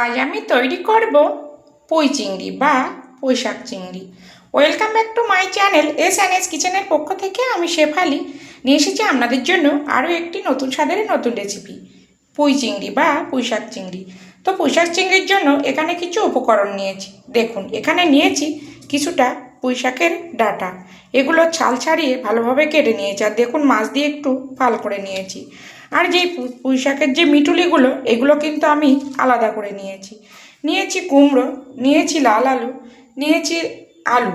আজ আমি তৈরি করব পুঁই চিংড়ি বা পুঁই শাক চিংড়ি। Welcome back to my channel S and S কিচেনের পক্ষ থেকে আমি শেফালি নিয়ে এসেছি আপনাদের জন্য আরও একটি নতুন স্বাদের নতুন রেসিপি পুঁই চিংড়ি বা পুঁই শাক চিংড়ি। তো পুঁই শাক চিংড়ির জন্য এখানে কিছু উপকরণ নিয়েছি। দেখুন, এখানে নিয়েছি কিছুটা পুঁই শাকের ডাটা। এগুলো ছাল ছাড়িয়ে ভালোভাবে কেটে নিয়েছি। আর দেখুন, মাছ দিয়ে একটু ফাল করে নিয়েছি। আর যেই পুঁই শাকের যে মিটুলিগুলো এগুলো কিন্তু আমি আলাদা করে নিয়েছি। নিয়েছি কুমড়ো, নিয়েছি লাল আলু, নিয়েছি আলু।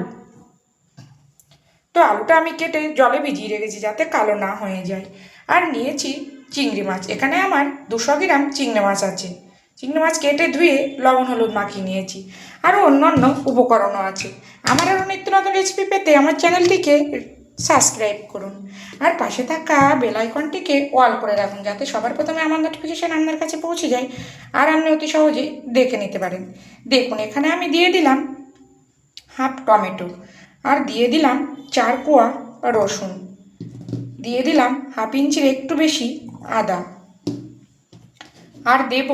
তো আলুটা আমি কেটে জলে ভিজিয়ে রেখেছি যাতে কালো না হয়ে যায়। আর নিয়েছি চিংড়ি মাছ। এখানে আমার দুশো গ্রাম চিংড়ি মাছ আছে। চিংড়ি মাছ কেটে ধুয়ে লবণ হলুদ মাখিয়ে নিয়েছি। আরও অন্যান্য উপকরণও আছে। আমার আরও নিত্য নতুন রেসিপি পেতে আমার চ্যানেলটিকে সাবস্ক্রাইব করুন। আর পাশে থাকা বেল আইকনটিকে অল করে রাখুন যাতে সবার প্রথমে আমার নোটিফিকেশান আপনার কাছে পৌঁছে যায় আর আপনি অতি সহজেই দেখে নিতে পারেন। দেখুন, এখানে আমি দিয়ে দিলাম হাফ টমেটো আর দিয়ে দিলাম চার কোয়া রসুন। দিয়ে দিলাম হাফ ইঞ্চির একটু বেশি আদা। আর দেব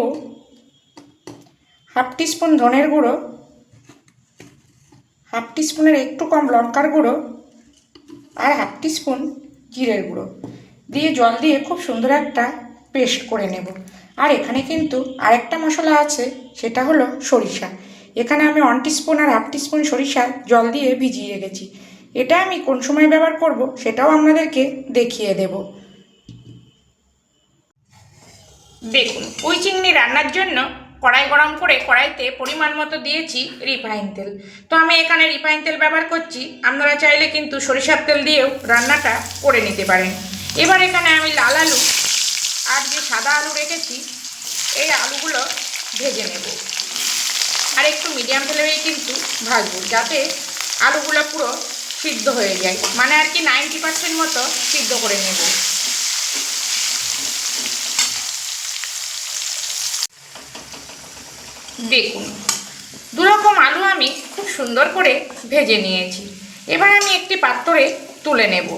হাফ টিস্পুন ধনের গুঁড়ো। হাফ টিস্পুনের একটু কম লঙ্কার গুঁড়ো। আর হাফ টিস্পুন জিরের গুঁড়ো। দিয়ে জল দিয়ে খুব সুন্দর একটা পেস্ট করে নেব। আর এখানে কিন্তু আরেকটা মশলা আছে, সেটা হলো সরিষা। এখানে আমি ওয়ান টিস্পুন আর হাফ টিস্পুন সরিষা জল দিয়ে ভিজিয়ে রেখেছি। এটা আমি কোন সময় ব্যবহার করব সেটাও আপনাদেরকে দেখিয়ে দেব। দেখুন, ওই চিংড়ি রান্নার জন্য কড়াই গরম করে কড়াইতে পরিমাণ মতো দিয়েছি রিফাইন তেল। তো আমি এখানে রিফাইন তেল ব্যবহার করছি। আপনারা চাইলে কিন্তু সরিষার তেল দিয়েও রান্নাটা করে নিতে পারেন। এবার এখানে আমি লাল আলু আর যে সাদা আলু রেখেছি, এই আলুগুলো ভেজে নেব। আর একটু মিডিয়াম ফ্লেমেই কিন্তু ভাজবো যাতে আলুগুলো পুরো সিদ্ধ হয়ে যায়। মানে আর কি নাইনটি পার্সেন্ট মতো সিদ্ধ করে নেব। দেখুন। দুরকম আলু আমি খুব সুন্দর করে ভেজে নিয়েছি। এবার আমি একটি পাত্রে তুলে নেব।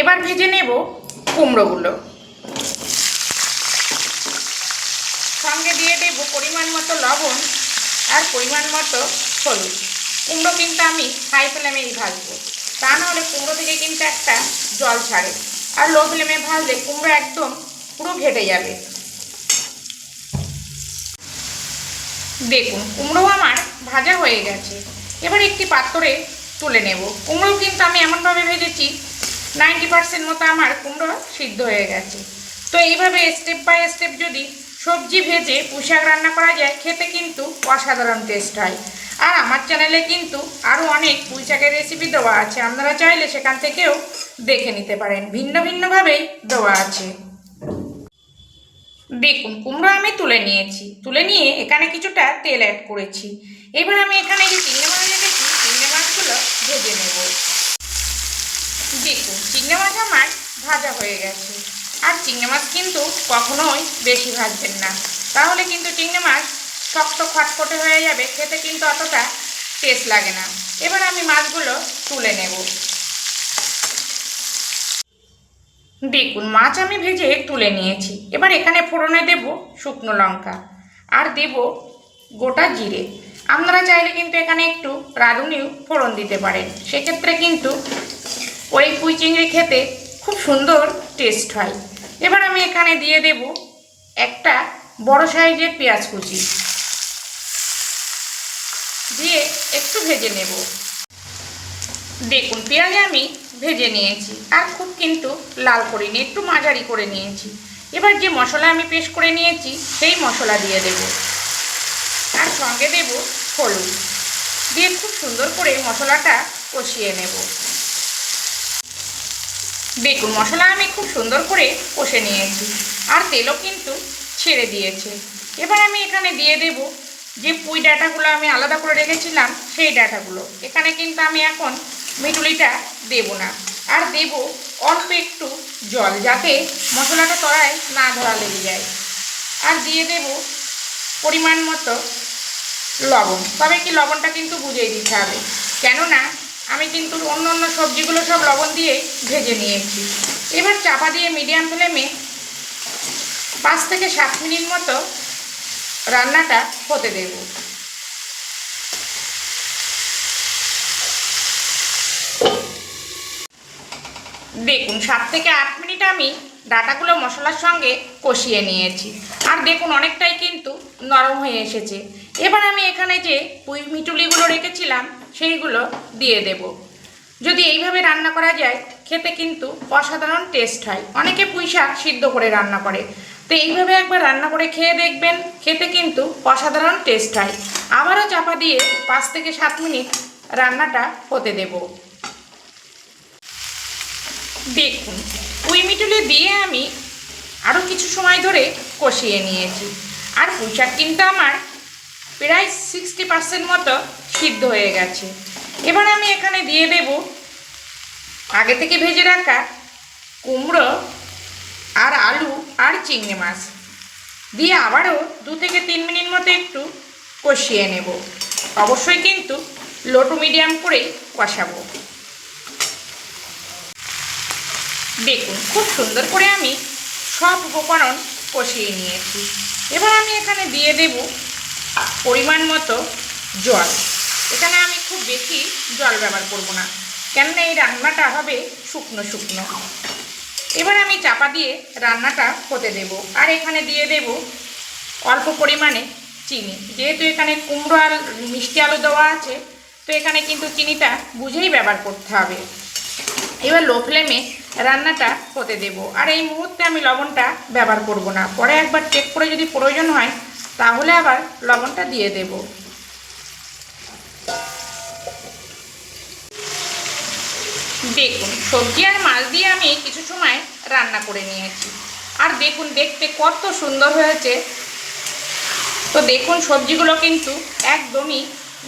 এবার ভেজে নেব কুমড়োগুলো। সঙ্গে দিয়ে দেব পরিমাণ মতো লবণ আর পরিমাণ মতো হলুদ। কুমড়ো কিন্তু আমি হাই ফ্লেমেই ভাজবো। তা নাহলে কুমড়ো থেকে কিন্তু একটা জল ছাড়ে। আর লো ফ্লেমে ভাজলে কুমড়ো একদম পুরো ঘেটে যাবে। দেখুন, কুমড়ো আমার ভাজা হয়ে গেছে। এবার একটি পাত্রে তুলে নেব। কুমড়ো কিন্তু আমি এমনভাবে ভেজেছি, নাইনটি পার্সেন্ট মতো আমার কুমড়ো সিদ্ধ হয়ে গেছে। তো এইভাবে স্টেপ বাই স্টেপ যদি সবজি ভেজে পোশাক রান্না করা যায়, খেতে কিন্তু অসাধারণ টেস্ট হয়। আর আমার চ্যানেলে কিন্তু আরও অনেক পুঁইশাকের রেসিপি দেওয়া আছে। আপনারা চাইলে সেখান থেকেও দেখে নিতে পারেন। ভিন্ন ভিন্নভাবেই দেওয়া আছে। দেখুন, কুমড়ো আমি তুলে নিয়েছি। তুলে নিয়ে এখানে কিছুটা তেল অ্যাড করেছি। এবার আমি এখানে যে চিংড়ি মাছ রেখেছি, চিংড়ি মাছগুলো ভেজে নেব। দেখুন, চিংড়ি মাছ আমার ভাজা হয়ে গেছে। আর চিংড়ি মাছ কিন্তু কখনোই বেশি ভাজবেন না। তাহলে কিন্তু চিংড়ি মাছ শক্ত খটখটে হয়ে যাবে, খেতে কিন্তু অতটা টেস্ট লাগে না। এবার আমি মাছগুলো তুলে নেব। দেখুন, মাছ আমি ভেজে তুলে নিয়েছি। এবার এখানে ফোড়নে দেব শুকনো লঙ্কা আর দেব গোটা জিরে। আপনারা চাইলে কিন্তু এখানে একটু রাঁধুনিও ফোড়ন দিতে পারেন। সেক্ষেত্রে কিন্তু ওই পুঁই চিংড়ি খেতে খুব সুন্দর টেস্ট হয়। এবার আমি এখানে দিয়ে দেব একটা বড় সাইজের পেঁয়াজ কুচি। দিয়ে একটু ভেজে নেব। দেখুন, পেঁয়াজ আমি ভেজে নিয়েছি আর খুব কিন্তু লাল করিনি, একটু মাঝারি করে নিয়েছি। এবার যে মশলা আমি পেস্ট করে নিয়েছি, সেই মশলা দিয়ে দেব। আর সঙ্গে দেব হলুদ। দিয়ে খুব সুন্দর করে মশলাটা কষিয়ে নেব। দেখুন, মশলা আমি খুব সুন্দর করে কষে নিয়েছি আর তেলও কিন্তু ছেড়ে দিয়েছে। এবার আমি এখানে দিয়ে দেব যে পুঁই ডাটাগুলো আমি আলাদা করে রেখেছিলাম, সেই ডাটাগুলো। এখানে কিন্তু আমি এখন মিটুলিটা দেব না। আর দেব অল্প একটু জল, যাতে মশলাটা তলায় না ধরা লেগে যায়। আর দিয়ে দেব পরিমাণ মতো লবণ। তবে কি লবণটা কিন্তু বুঝিয়ে দিতে হবে। কেননা, আমি কিন্তু অন্য অন্য সবজিগুলো সব লবণ দিয়ে ভেজে নিয়েছি। এবার চাপা দিয়ে মিডিয়াম ফ্লেমে পাঁচ থেকে সাত মিনিট মতো রান্নাটা হতে দেব। দেখুন, সাত থেকে আট মিনিট আমি ডাটাগুলো মশলার সঙ্গে কষিয়ে নিয়েছি। আর দেখুন, অনেকটাই কিন্তু নরম হয়ে এসেছে। এবার আমি এখানে যে পুঁই মিটুলিগুলো রেখেছিলাম, সেইগুলো দিয়ে দেব। যদি এইভাবে রান্না করা যায়, খেতে কিন্তু অসাধারণ টেস্ট হয়। অনেকে পুঁই শাক সিদ্ধ করে রান্না করে। তো এইভাবে একবার রান্না করে খেয়ে দেখবেন, খেতে কিন্তু অসাধারণ টেস্ট হয়। আবারও চাপা দিয়ে পাঁচ থেকে সাত মিনিট রান্নাটা হতে দেবো। দেখুন পুঁই মিটুলি দিয়ে আমি আরও কিছু সময় ধরে কষিয়ে নিয়েছি। আর পুঁই শাক কিন্তু আমার প্রায় সিক্সটি পার্সেন্ট মতো সিদ্ধ হয়ে গেছে। এবার আমি এখানে দিয়ে দেব আগে থেকে ভেজে রাখা কুমড়ো আর আলু আর চিংড়ি মাছ। দিয়ে আবারও দু থেকে তিন মিনিট মতো একটু কষিয়ে নেব। অবশ্যই কিন্তু লো টু মিডিয়াম করেই কষাবো। দেখুন, খুব সুন্দর করে আমি সব উপকরণ কষিয়ে নিয়েছি। এবার আমি এখানে দিয়ে দেব পরিমাণ মতো জল। এখানে আমি খুব বেশি জল ব্যবহার করব না, কেননা এই রান্নাটা হবে শুকনো শুকনো। এবার আমি চাপা দিয়ে রান্নাটা হতে দেব। আর এখানে দিয়ে দেব অল্প পরিমাণে চিনি। যেহেতু এখানে কুমড়ো আর মিষ্টি আলু দেওয়া আছে, তো এখানে কিন্তু চিনিটা বুঝেই ব্যবহার করতে হবে। এবার লো ফ্লেমে রান্নাটা হতে দেব। আর এই মুহূর্তে আমি লবণটা ব্যবহার করব না। পরে একবার চেক করে যদি প্রয়োজন হয়, তাহলে আবার লবণটা দিয়ে দেব। দেখুন, সবজি আর মাছ দিয়ে আমি কিছু সময় রান্না করে নিয়েছি। আর দেখুন, দেখতে কত সুন্দর হয়েছে। তো দেখুন, সবজিগুলো কিন্তু একদমই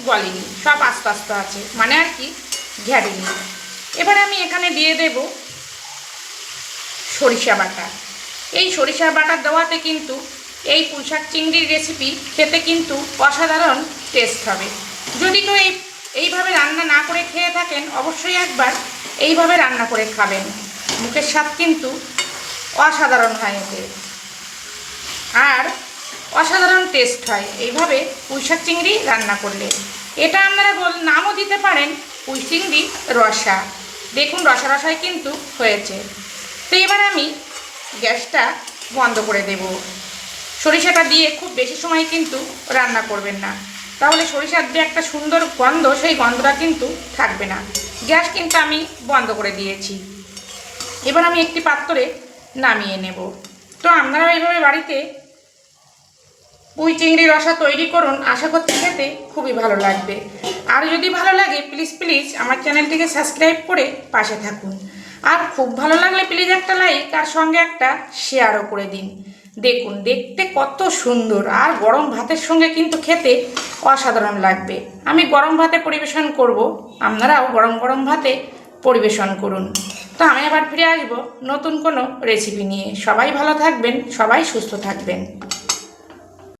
গলেনি, সব আস্তে আস্তে আছে মানে আর কি ঘ্যাটেনি এবার আমি এখানে দিয়ে দেব সরিষা বাটা। এই সরিষা বাটা দেওয়াতে কিন্তু এই পুঁইশাক চিংড়ির রেসিপি খেতে কিন্তু অসাধারণ টেস্ট হবে। যদি কেউ এই এইভাবে রান্না না করে খেয়ে থাকেন, অবশ্যই একবার এইভাবে রান্না করে খাবেন। মুখের স্বাদ কিন্তু অসাধারণ হয় এতে। আর অসাধারণ টেস্ট হয়। এইভাবে পুঁইশাক চিংড়ি রান্না করলে। এটা আপনারা বল, নামও দিতে পারেন, পুঁই চিংড়ি রসা। দেখুন, রসা রসায় কিন্তু হয়েছে। তো এবার আমি গ্যাসটা বন্ধ করে দেব। সরিষাটা দিয়ে খুব বেশি সময় কিন্তু রান্না করবেন না। তাহলে সরিষার যে একটা সুন্দর গন্ধ, সেই গন্ধটা কিন্তু থাকবে না। গ্যাস কিন্তু আমি বন্ধ করে দিয়েছি। এবার আমি একটি পাত্রে নামিয়ে নেব। তো আপনারা এইভাবে বাড়িতে পুঁই চিংড়ি রসা তৈরি করুন, আশা করতে খেতে খুবই ভালো লাগবে। আর যদি ভালো লাগে, প্লিজ প্লিজ আমার চ্যানেলটিকে সাবস্ক্রাইব করে পাশে থাকুন। আর খুব ভালো লাগলে প্লিজ একটা লাইক আর সঙ্গে একটা শেয়ারও করে দিন। দেখুন, দেখতে কত সুন্দর। আর গরম ভাতের সঙ্গে কিন্তু খেতে অসাধারণ লাগবে। আমি গরম ভাতে পরিবেশন করব। আপনারাও গরম গরম ভাতে পরিবেশন করুন। তো আমি আবার ফিরে আসব নতুন কোনো রেসিপি নিয়ে। সবাই ভালো থাকবেন, সবাই সুস্থ থাকবেন।